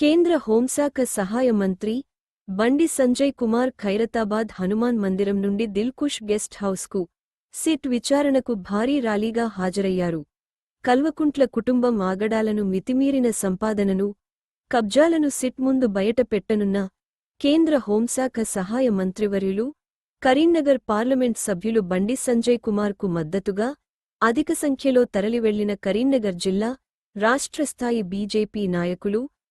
కేంద్ర హోంశాఖ సహాయ మంత్రి బండి సంజయ్ కుమార్ ఖైరతాబాద్ హనుమాన్ మందిరం నుండి దిల్కుష్ గెస్ట్ హౌస్కు సిట్ విచారణకు భారీ ర్యాలీగా హాజరయ్యారు. కల్వకుంట్ల కుటుంబం ఆగడాలను మితిమీరిన సంపాదనను కబ్జాలను సిట్ ముందు బయటపెట్టనున్న కేంద్ర హోంశాఖ సహాయ మంత్రివర్యులు కరీంనగర్ పార్లమెంట్ సభ్యులు బండి సంజయ్ కుమార్కు మద్దతుగా అధిక సంఖ్యలో తరలివెళ్ళిన కరీంనగర్ జిల్లా రాష్ట్రస్థాయి బీజేపీ నాయకులు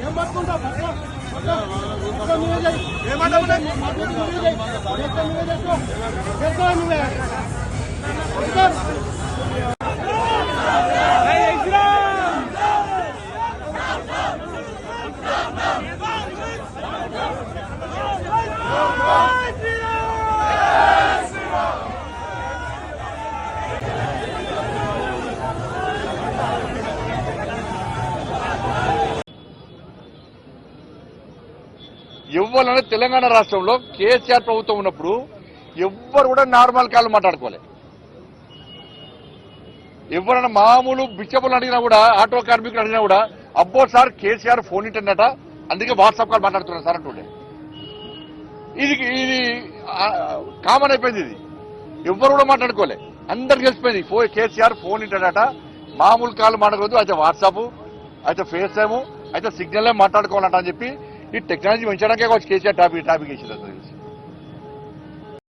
ఏం పట్టుకుంటావు పట్టుకో. నువ్వే ఇవ్వాలని తెలంగాణ రాష్ట్రంలో కేసీఆర్ ప్రభుత్వం ఉన్నప్పుడు ఎవ్వరు కూడా నార్మల్ కాళ్ళు మాట్లాడుకోలే. ఎవరైనా మామూలు బిచ్చపులు అడిగినా కూడా ఆటో కార్మికులు అడిగినా కూడా అబ్బో సార్ కేసీఆర్ ఫోన్ ఇంటన్నట అందుకే వాట్సాప్ కాల్ మాట్లాడుతున్నారు సార్ అంటుండే. ఇది ఇది కామన్ అయిపోయింది ఇది. ఎవ్వరు కూడా మాట్లాడుకోలే. అందరికి తెలిసిపోయింది ఫో కేసీఆర్ ఫోన్ ఇంటన్నట మామూలు కాల్ మాట్లాడకూడదు అయితే వాట్సాప్ అయితే ఫేస్ టైము అయితే సిగ్నల్ మాట్లాడుకోవాలంట అని చెప్పి ಈ ಟೆಕ್ನಾಲಜಿ ಮನುಷ್ಯನಾಗೆ ಟಾಪಿಕ್ ಟಾಪಿಕ್ ಇಷ್ಟ